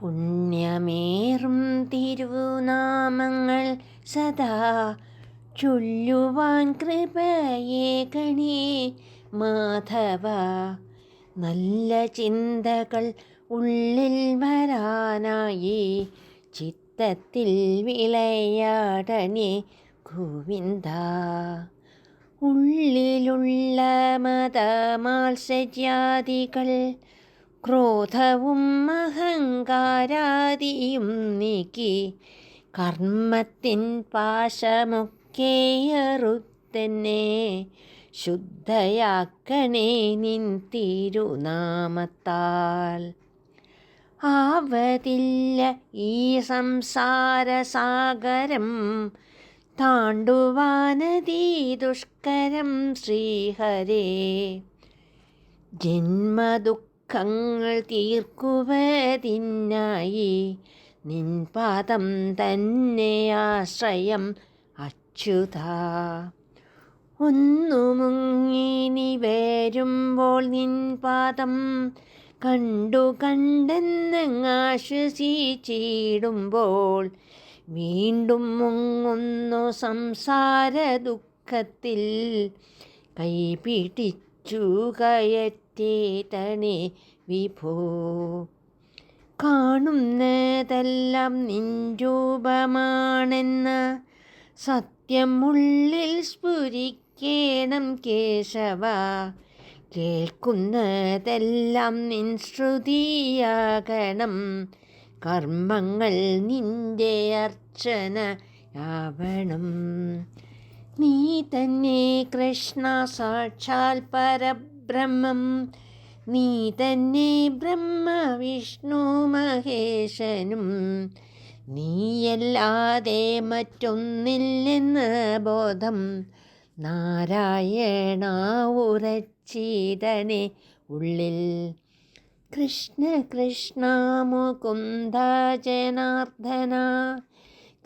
പുണ്യമേറും തിരുനാമങ്ങൾ സദാ ചൊല്ലുവാൻ കൃപയെ കണി മാധവ. നല്ല ചിന്തകൾ ഉള്ളിൽ വരാനായി ചിത്തത്തിൽ വിളയാടണേ ഗോവിന്ദ. ഉള്ളിലുള്ള മതമാത്സര്യാദികൾ ക്രോധവും അഹങ്കാരാദിയും നീക്കി കർമ്മത്തിൻ പാശമൊക്കെയറുത്തന്നെ ശുദ്ധയാക്കണേ നിൻ തിരുനാമത്താൽ. ആവതില്ല ഈ സംസാരസാഗരം താണ്ടുവാനതീ ദുഷ്കരം ശ്രീഹരേ. ജന്മദുഃഖങ്ങൾ തീർക്കുവതിനായി നിൻ പാദം തന്നെ ആശ്രയം അച്യുത. ഒന്നു മുങ്ങിനി വരുമ്പോൾ നിൻ പാദം കണ്ടു കണ്ടെന്നങ്ങാശ്വസിച്ചിടുമ്പോൾ വീണ്ടും മുങ്ങുന്നു സംസാര ദുഃഖത്തിൽ. കൈപിടിച്ചു കയറ്റേതണേ വിഭോ. കാണുന്നതെല്ലാം നിഞ്ചൂപമാണെന്ന സത്യം ഉള്ളിൽ സ്ഫുരിക്കേണം കേശവ. കേൾക്കുന്നതെല്ലാം നിൻ ശ്രുതിയാകണം. കർമ്മങ്ങൾ നിന്റെ അർച്ചനയാവണം നീ തന്നെ കൃഷ്ണ സാക്ഷാൽ പരബ്രഹ്മം. നീ തന്നെ ബ്രഹ്മ വിഷ്ണു മഹേശനും. നീയല്ലാതെ മറ്റൊന്നില്ലെന്ന് ബോധം. നാരായണ ഉറച്ചീതനെ ഉള്ളിൽ. കൃഷ്ണ കൃഷ്ണ മുകുന്ദ ജനാർദ്ദന.